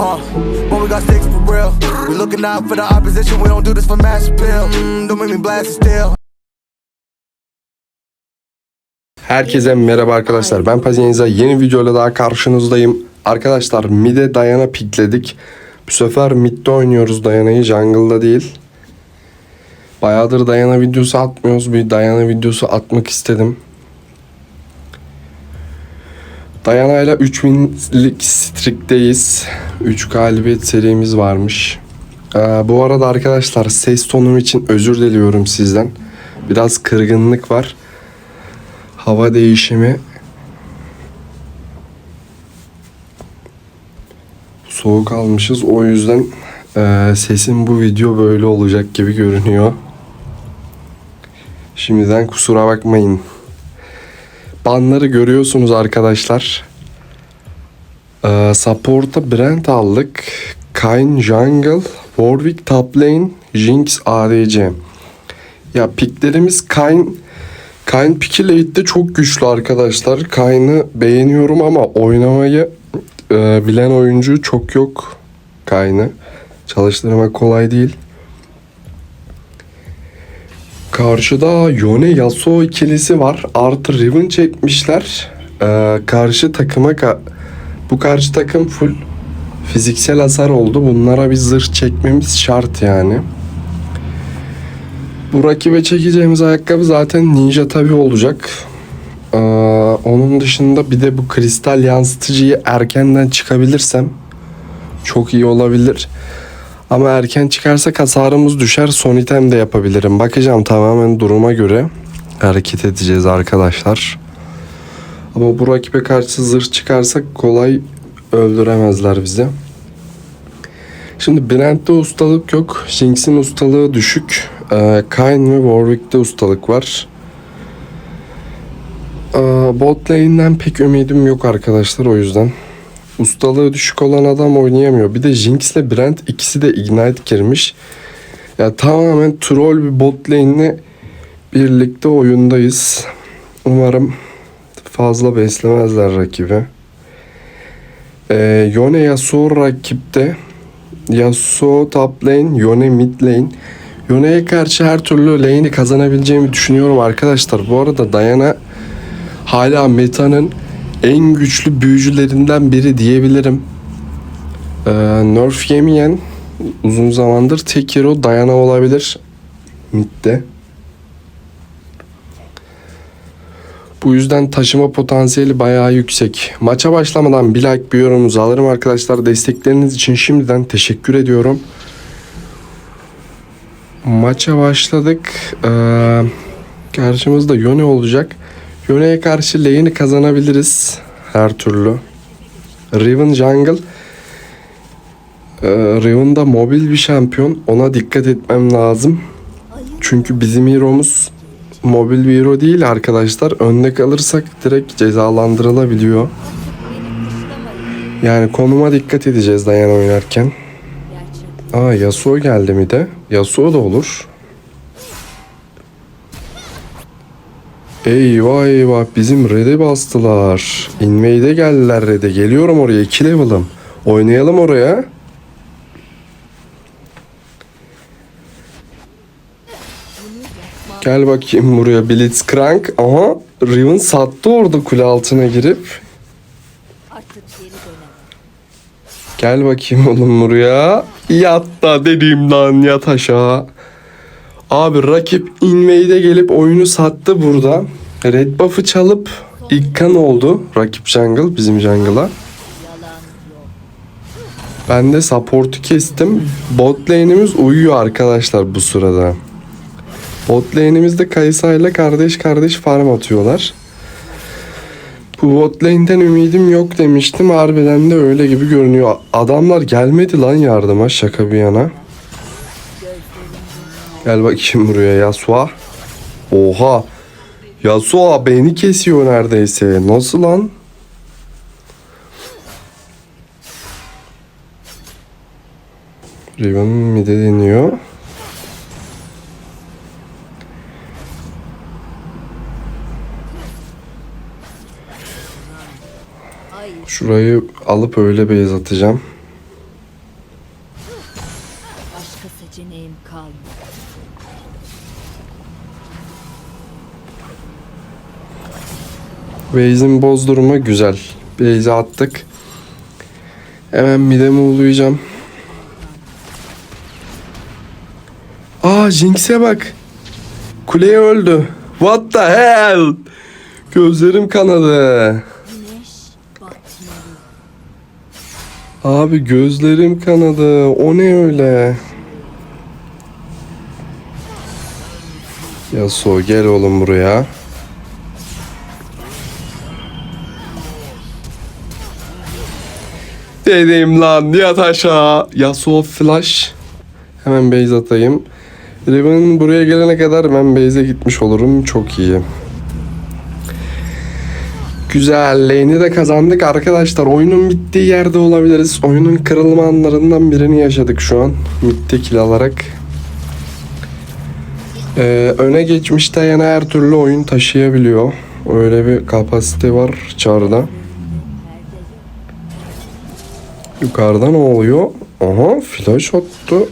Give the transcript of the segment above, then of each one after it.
Uh, when we got sticks for real. We looking out for the opposition. We don't do this for mass appeal. Mm, don't make me blast it still. Herkese merhaba arkadaşlar. Ben Paziniza yeni videoyla daha karşınızdayım. Arkadaşlar mid'e Dayana pikledik. Bu sefer mid'de oynuyoruz Dayana'yı jungle'da değil. Bayağıdır Dayana videosu atmıyoruz. Bir Dayana videosu atmak istedim. Dayana ile 3000'lik streak'teyiz. 3 galibiyet serimiz varmış. Ee, bu arada arkadaşlar ses tonum için özür diliyorum sizden. Biraz kırgınlık var hava değişimi soğuk almışız. O yüzden eee, sesim bu video böyle olacak gibi görünüyor. Şimdiden kusura bakmayın. Banları görüyorsunuz arkadaşlar. Eee support'a Brent aldık. Kayn Jungle, Warwick Top Lane, Jinx ADC. Ya piklerimiz Kayn Kayn piki late'de çok güçlü arkadaşlar. Kayn'ı beğeniyorum ama oynamayı e, bilen oyuncu çok yok Kayn'ı. Çalıştırmak kolay değil. Karşıda Yone Yasuo ikilisi var. Artı Riven çekmişler. E, karşı takıma ka- bu karşı takım full fiziksel hasar oldu. Bunlara bir zırh çekmemiz şart yani. Bu rakibe çekeceğimiz ayakkabı zaten Ninja tabi olacak. Ee, onun dışında bir de bu kristal yansıtıcıyı erkenden çıkabilirsem çok iyi olabilir. Ama erken çıkarsak hasarımız düşer. Son item de yapabilirim. Bakacağım tamamen duruma göre hareket edeceğiz arkadaşlar. Ama bu rakibe karşı zırh çıkarsak kolay öldüremezler bizi. Şimdi Brent'te ustalık yok. Jinx'in ustalığı düşük. Ee, Kayn ve Warwick'te ustalık var. Ee, bot lane'den pek ümidim yok arkadaşlar o yüzden. Ustalığı düşük olan adam oynayamıyor. Bir de Jinx ile Brent ikisi de Ignite girmiş. Ya tamamen troll bir bot lane'le birlikte oyundayız. Umarım fazla beslemezler rakibi. Ee, Yone Yasuo rakipte. Yasuo top lane, Yone mid lane. Yone'ye karşı her türlü lane'i kazanabileceğimi düşünüyorum arkadaşlar. Bu arada Diana hala metanın en güçlü büyücülerinden biri diyebilirim. Ee, nerf yemeyen uzun zamandır tek hero Diana olabilir midde. Bu yüzden taşıma potansiyeli bayağı yüksek. Maça başlamadan bir like bir yorumunuzu alırım arkadaşlar. Destekleriniz için şimdiden teşekkür ediyorum. Maça başladık. Ee, karşımızda Yone olacak. Yone'ye karşı lane'i kazanabiliriz her türlü. Riven Jungle. Ee, Riven da mobil bir şampiyon. Ona dikkat etmem lazım. Çünkü bizim hero'muz mobil bir hero değil arkadaşlar. Önde kalırsak direkt cezalandırılabiliyor. Yani konuma dikkat edeceğiz dayan oynarken. Aa Yasuo geldi mi de? Yasuo da olur. Eyvah eyvah bizim red'e bastılar. Invade'e geldiler red'e. Geliyorum oraya 2 level'ım. Oynayalım oraya. Gel bakayım buraya Blitzcrank. Aha Riven sattı orada kule altına girip. Gel bakayım oğlum buraya. Yat da dediğim lan yat aşağı. Abi rakip invade'e gelip oyunu sattı burada. Red buff'ı çalıp ilk kan oldu. Rakip jungle bizim jungle'a. Ben de support'u kestim. Bot lane'imiz uyuyor arkadaşlar bu sırada. Bot lane'imizde Kaysa ile kardeş kardeş farm atıyorlar. Bu bot lane'den ümidim yok demiştim. Harbiden de öyle gibi görünüyor. Adamlar gelmedi lan yardıma şaka bir yana. Gel bakayım buraya Yasuo. Oha. Yasuo beni kesiyor neredeyse. Nasıl lan? Riven mide deniyor. Ay Şurayı alıp öyle beyaz atacağım. Base'in bozdurma güzel. Base'e attık. Hemen midemi ulayacağım. Aa Jinx'e bak. Kuleye öldü. What the hell? Gözlerim kanadı. Abi gözlerim kanadı. O ne öyle? Yasuo gel oğlum buraya. Dedim lan yat aşağı. Yasuo flash. Hemen base atayım. Riven buraya gelene kadar ben base'e gitmiş olurum. Çok iyi. Güzel. Lane'i de kazandık arkadaşlar. Oyunun bittiği yerde olabiliriz. Oyunun kırılma anlarından birini yaşadık şu an. Mid'de kill alarak. Ee, öne geçmişte yana her türlü oyun taşıyabiliyor. Öyle bir kapasite var çarda. Yukarıda ne oluyor? Aha flash attı.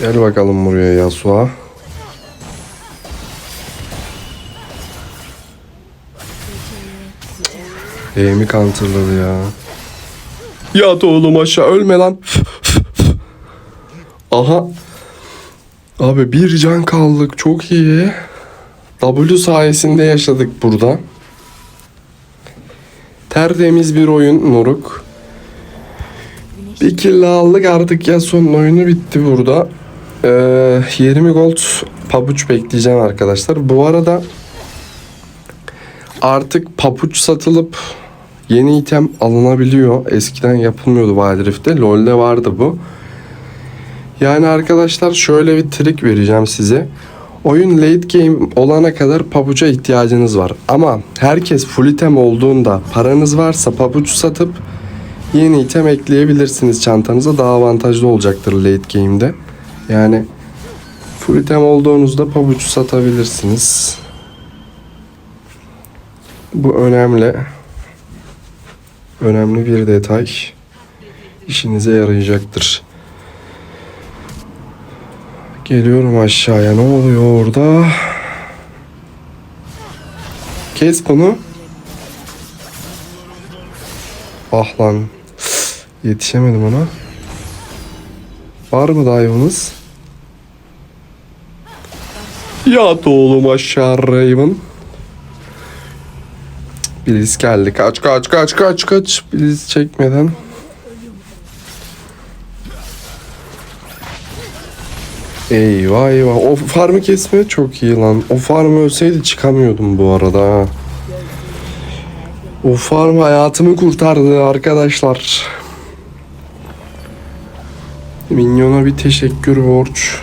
Gel bakalım buraya Yasuo. Eğimi counterladı ya. Yat oğlum aşağı ölme lan. Aha. Abi bir can kaldık çok iyi. W sayesinde yaşadık burada. Tertemiz bir oyun Moruk. Bir kill aldık artık ya son oyunu bitti burada. Ee, 20 gold pabuç bekleyeceğim arkadaşlar. Bu arada artık papuç satılıp yeni item alınabiliyor. Eskiden yapılmıyordu Wild. LoL'de vardı bu. Yani arkadaşlar şöyle bir trik vereceğim size. Oyun late game olana kadar pabuca ihtiyacınız var. Ama herkes full item olduğunda paranız varsa pabuç satıp yeni item ekleyebilirsiniz çantanıza. Daha avantajlı olacaktır late game'de. Yani full item olduğunuzda pabuç satabilirsiniz. Bu önemli. Önemli bir detay. İşinize yarayacaktır. Geliyorum aşağıya. Ne oluyor orada? Kes bunu. Ah lan. Yetişemedim ona. Var mı dive'ınız? Yat oğlum aşağı Raven. Biliz geldi. Kaç kaç kaç kaç kaç. Biliz çekmeden. Eyvah eyvah. O farmı kesme çok iyi lan. O farm ölseydi çıkamıyordum bu arada. O farm hayatımı kurtardı arkadaşlar. Minyona bir teşekkür borç.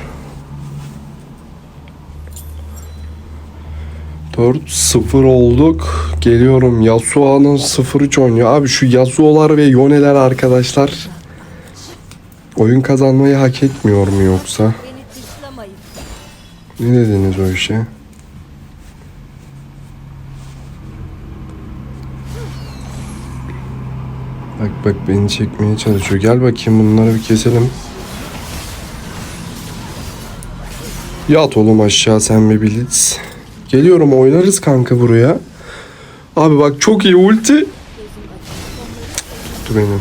4-0 olduk. Geliyorum. Yasuo'nun 0-3 oynuyor. Abi şu Yasuo'lar ve Yone'ler arkadaşlar. Oyun kazanmayı hak etmiyor mu yoksa? Ne dediniz o işe? Bak bak beni çekmeye çalışıyor. Gel bakayım bunları bir keselim. Yat oğlum aşağı sen bir blitz. Geliyorum oynarız kanka buraya. Abi bak çok iyi ulti. Tuttu beni.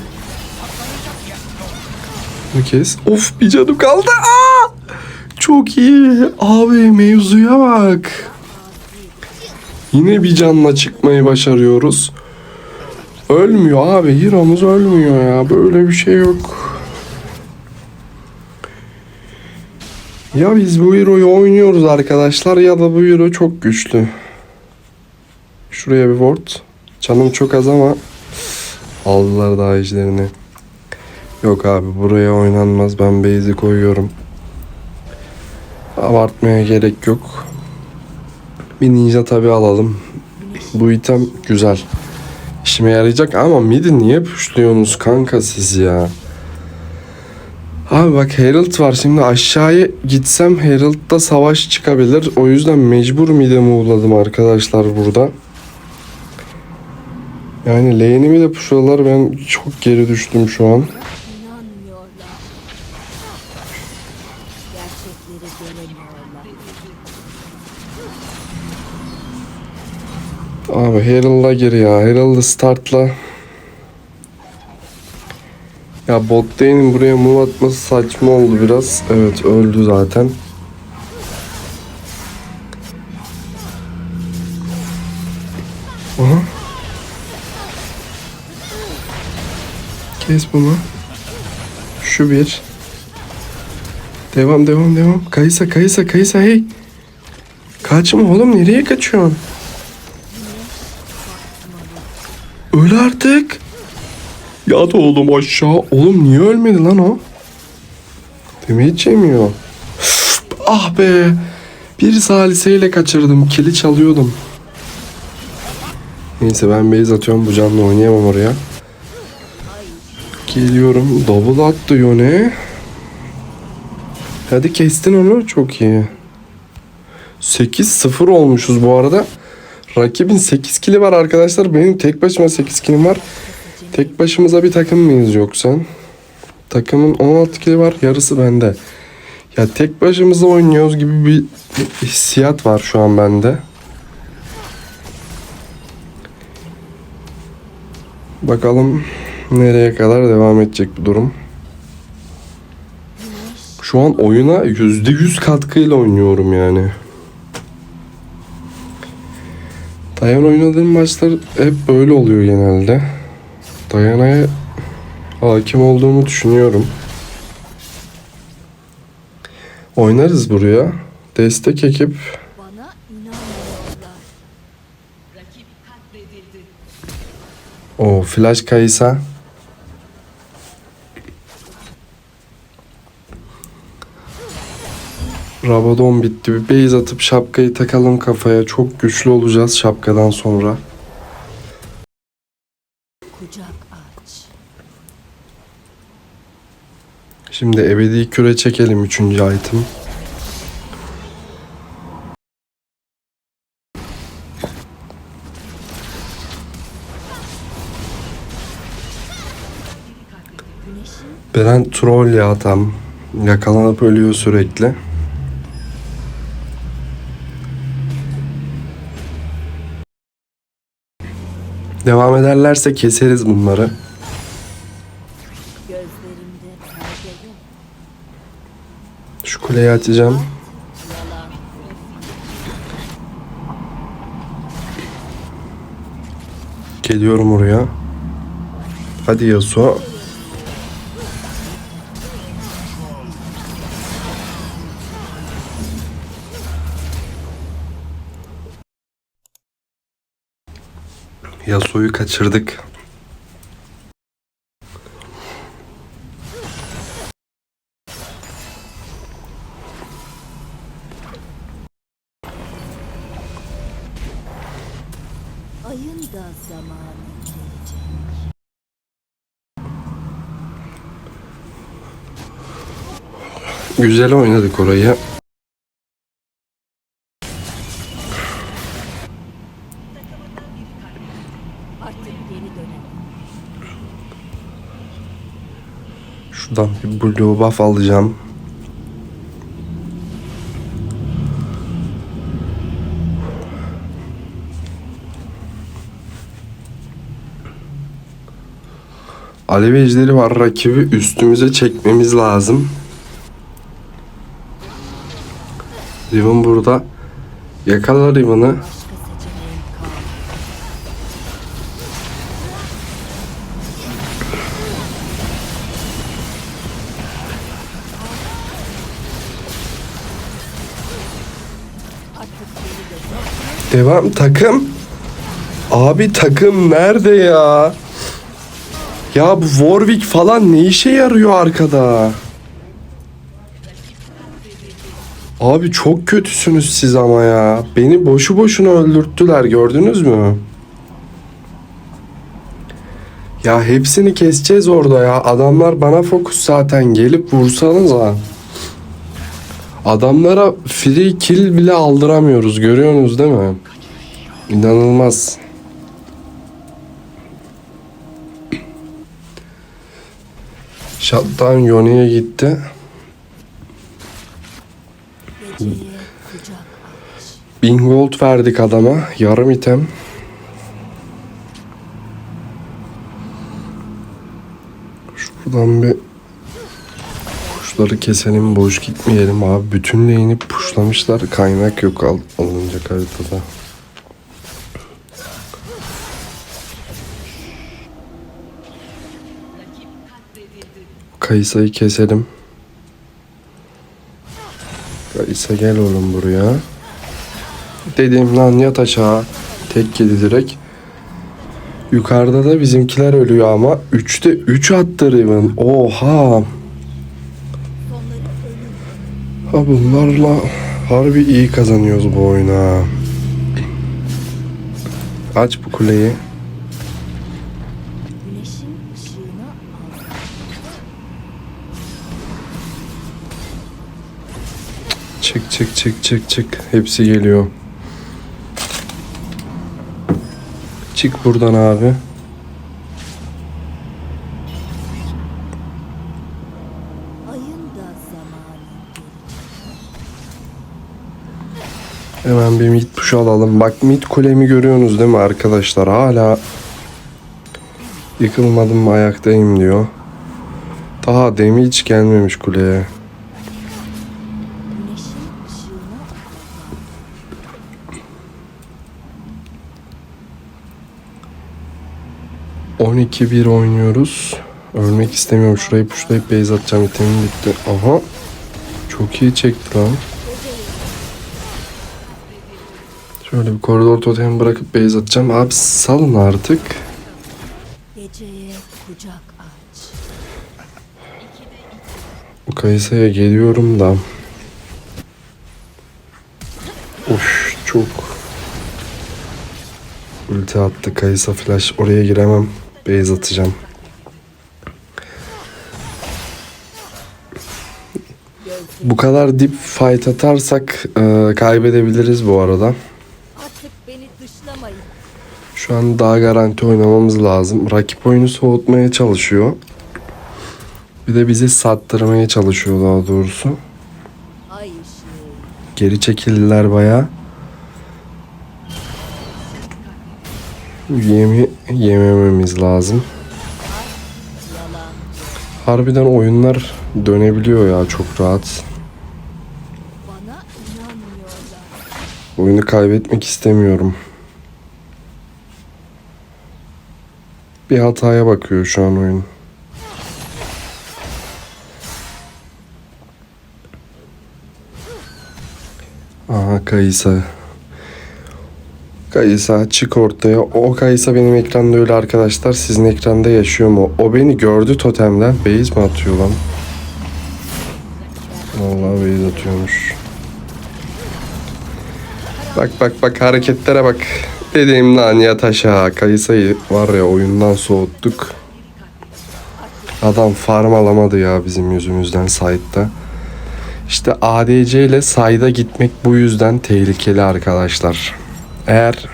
Bunu kes. Of bir canım kaldı. Aa! Çok iyi. Abi mevzuya bak. Yine bir canla çıkmayı başarıyoruz. Ölmüyor abi. Hero'muz ölmüyor ya. Böyle bir şey yok. Ya biz bu hero'yu oynuyoruz arkadaşlar ya da bu hero çok güçlü. Şuraya bir ward. Canım çok az ama aldılar daha işlerini. Yok abi buraya oynanmaz. Ben base'i koyuyorum. Abartmaya gerek yok. Bir ninja tabi alalım. Bu item güzel. İşime yarayacak ama midi niye pushluyorsunuz kanka siz ya? Abi bak Herald var şimdi aşağıya gitsem Herald'da savaş çıkabilir. O yüzden mecbur midemi uğladım arkadaşlar burada. Yani lane'imi de pushladılar ben çok geri düştüm şu an. Herald'a gir ya. Herald'ı startla. Ya bot lane'in buraya move atması saçma oldu biraz. Evet öldü zaten. Aha. Kes bunu. Şu bir. Devam devam devam. Kayısa kayısa kayısa hey. Kaçma oğlum nereye kaçıyorsun? Öl artık. Yat oğlum aşağı. Oğlum niye ölmedi lan o? Demeye hiç yemiyor. ah be. Bir saliseyle kaçırdım. Kili çalıyordum. Neyse ben base atıyorum. Bu canla oynayamam oraya. Geliyorum. Double attı Yone. Hadi kestin onu. Çok iyi. 8-0 olmuşuz bu arada. Rakibin 8 kili var arkadaşlar. Benim tek başıma 8 kilim var. Tek başımıza bir takım mıyız yoksa? Takımın 16 kili var. Yarısı bende. Ya tek başımıza oynuyoruz gibi bir hissiyat var şu an bende. Bakalım nereye kadar devam edecek bu durum. Şu an oyuna %100 katkıyla oynuyorum yani. Dayan oynadığım maçlar hep böyle oluyor genelde. Dayana'ya hakim olduğumu düşünüyorum. Oynarız buraya. Destek ekip. O flash kayısa. Rabadon bitti. Bir base atıp şapkayı takalım kafaya. Çok güçlü olacağız şapkadan sonra. Kucak aç. Şimdi ebedi küre çekelim üçüncü item. Güneşin Beren troll ya tam. Yakalanıp ölüyor sürekli. Devam ederlerse keseriz bunları. Şu kuleyi açacağım. Geliyorum oraya. Hadi Yasuo. Yasuo'yu kaçırdık. Ayın da zamanı gelecek. Güzel oynadık orayı. Artık geri dönemem. Şuradan bir blue buff alacağım. Alev ejderi var rakibi üstümüze çekmemiz lazım. Riven burada. Yakala Riven'ı. Devam takım. Abi takım nerede ya? Ya bu Warwick falan ne işe yarıyor arkada? Abi çok kötüsünüz siz ama ya. Beni boşu boşuna öldürttüler gördünüz mü? Ya hepsini keseceğiz orada ya. Adamlar bana fokus zaten. Gelip vursanıza. Adamlara free kill bile aldıramıyoruz. Görüyorsunuz değil mi? İnanılmaz. Şattan Yoni'ye gitti. Bin gold verdik adama. Yarım item. Şuradan bir kuşları keselim boş gitmeyelim abi. Bütün lane'i puşlamışlar. Kaynak yok al, alınacak haritada. Kayısayı keselim. Kayısa gel oğlum buraya. Dedim lan yat aşağı. Tek yedi direkt. Yukarıda da bizimkiler ölüyor ama 3'te 3 attı Riven. Oha. Ha bunlarla harbi iyi kazanıyoruz bu oyuna. Aç bu kuleyi. Çık çık çık çık çık. Hepsi geliyor. Çık buradan abi. Ayın da zamanı gelecek. Hemen bir mid push alalım. Bak mid kulemi görüyorsunuz değil mi arkadaşlar? Hala yıkılmadım ayaktayım diyor. Daha demi hiç gelmemiş kuleye. Al. ...12 1 oynuyoruz. Ölmek istemiyorum. Şurayı pushlayıp base atacağım. İtemim bitti. Aha. Çok iyi çekti lan. Şöyle bir koridor totemi bırakıp base atacağım. Abi salın artık. Geceye kucak aç. Bu Kayısa'ya geliyorum da. Uf çok. Ulti attı Kayısa flash. Oraya giremem. Base atacağım. Bu kadar dip fight atarsak e, kaybedebiliriz bu arada. Şu an daha garanti oynamamız lazım. Rakip oyunu soğutmaya çalışıyor. Bir de bizi sattırmaya çalışıyor daha doğrusu. Işığı. Geri çekildiler baya. Yemi yemememiz lazım. Harbiden oyunlar dönebiliyor ya çok rahat. Oyunu kaybetmek istemiyorum. Bir hataya bakıyor şu an oyun. Aha Kayısa. Kayısa çık ortaya. O Kayısa benim ekranda öyle arkadaşlar. Sizin ekranda yaşıyor mu? O beni gördü totemden. Base mi atıyor lan? Vallahi base atıyormuş. Bak bak bak hareketlere bak. Dediğim lan yat aşağı. Kayısayı var ya oyundan soğuttuk. Adam farm alamadı ya bizim yüzümüzden side'da. İşte ADC ile side'a gitmek bu yüzden tehlikeli arkadaşlar. Eğer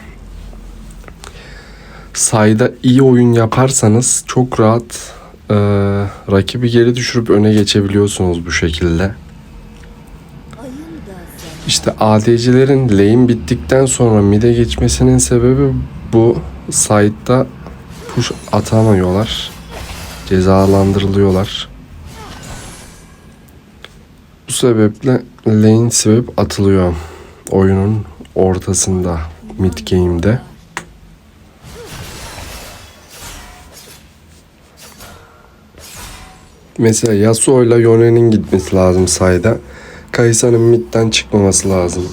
side'a iyi oyun yaparsanız çok rahat eee, rakibi geri düşürüp öne geçebiliyorsunuz bu şekilde. İşte ADC'lerin lane bittikten sonra mid'e geçmesinin sebebi bu. Side'da push atamıyorlar. Cezalandırılıyorlar. Bu sebeple lane swap atılıyor oyunun ortasında mid game'de. Mesela Yasuo ile Yone'nin gitmesi lazım sayda. Kayısa'nın midden çıkmaması lazım.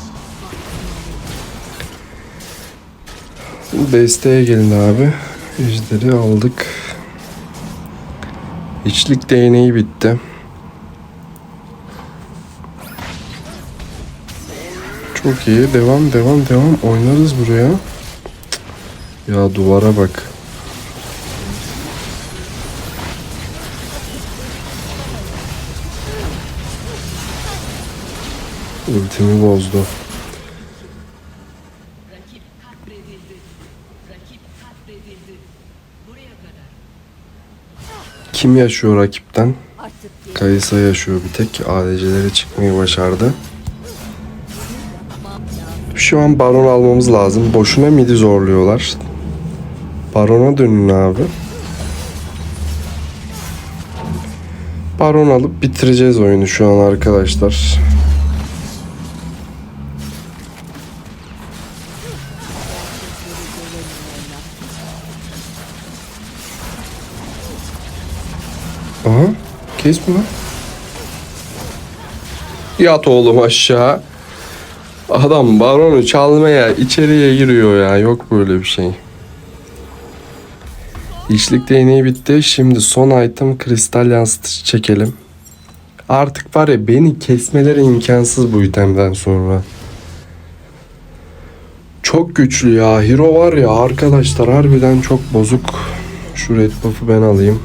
Desteğe gelin abi. Ejderi aldık. İçlik değneği bitti. Çok iyi. Devam devam devam. Oynarız buraya. Ya duvara bak. Ultimi bozdu. Kim yaşıyor rakipten? Kayısa yaşıyor bir tek. ADC'lere çıkmayı başardı. Şu an baron almamız lazım. Boşuna midi zorluyorlar. Barona dönün abi. Baron alıp bitireceğiz oyunu şu an arkadaşlar. Aha. Kes lan? Yat oğlum aşağı. Adam baronu çalmaya içeriye giriyor ya. Yok böyle bir şey. İşlik değneği bitti. Şimdi son item kristal yansıtıcı çekelim. Artık var ya beni kesmeleri imkansız bu itemden sonra. Çok güçlü ya. Hero var ya arkadaşlar harbiden çok bozuk. Şu red buff'ı ben alayım.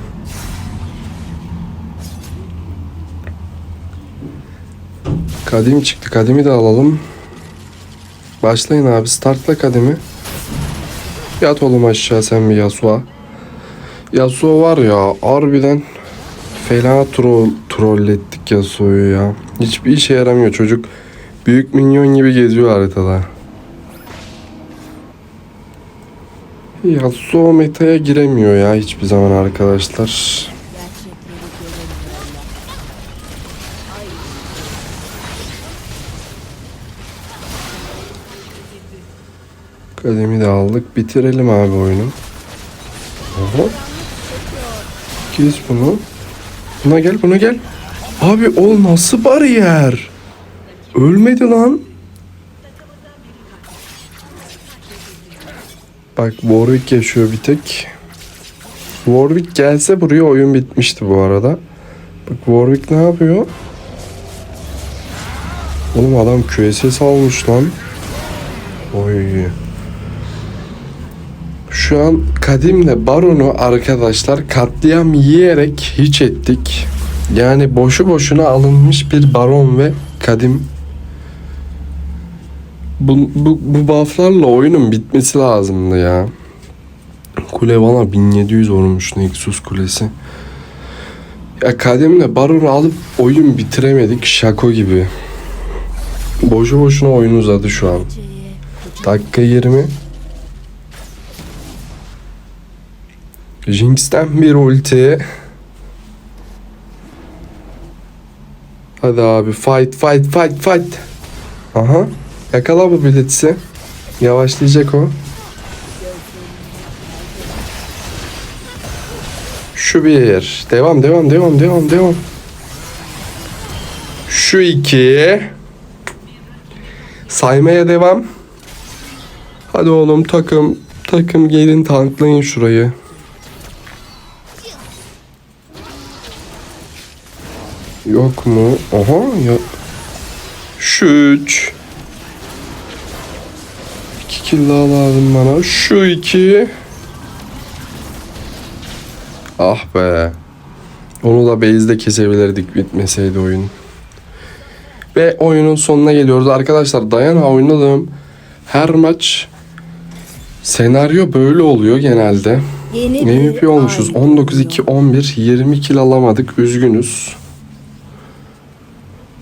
Kadim çıktı. Kadimi de alalım. Başlayın abi. Startla kadimi. Yat oğlum aşağı sen bir Yasuo. Yasuo var ya harbiden fena troll, trollettik Yasuo'yu ya. Hiçbir işe yaramıyor çocuk. Büyük minyon gibi geziyor haritada. Yasuo metaya giremiyor ya hiçbir zaman arkadaşlar. Kademi de aldık. Bitirelim abi oyunu. Oha. Kes bunu. Buna gel buna gel. Abi o nasıl bariyer? Ölmedi lan. Bak Warwick yaşıyor bir tek. Warwick gelse buraya oyun bitmişti bu arada. Bak Warwick ne yapıyor? Oğlum adam QSS almış lan. Oy. Şu an Kadim'le Baron'u arkadaşlar katliam yiyerek hiç ettik. Yani boşu boşuna alınmış bir Baron ve Kadim. Bu, bu, bu bufflarla oyunun bitmesi lazımdı ya. Kule valla 1700 vurmuş Nexus kulesi. Ya Kadim'le Baron'u alıp oyun bitiremedik şako gibi. Boşu boşuna oyun uzadı şu an. Dakika 20. Jinx'ten bir ulti. Hadi abi fight fight fight fight. Aha. Yakala bu blitz'i. Yavaşlayacak o. Şu bir. Devam devam devam devam devam. Şu iki. Saymaya devam. Hadi oğlum takım takım gelin tanklayın şurayı. Yok mu? Aha ya. Şu üç. İki kill daha lazım bana. Şu iki. Ah be. Onu da base'de kesebilirdik bitmeseydi oyun. Ve oyunun sonuna geliyoruz. Arkadaşlar Dayana oynadığım her maç senaryo böyle oluyor genelde. Yeni MVP olmuşuz. ay 19-2-11 20 kill alamadık. Üzgünüz.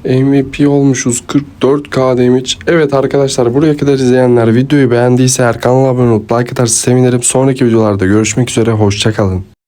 MVP olmuşuz 44k damage. Evet arkadaşlar buraya kadar izleyenler videoyu beğendiyse eğer kanala abone olup like atarsa sevinirim. Sonraki videolarda görüşmek üzere. Hoşçakalın.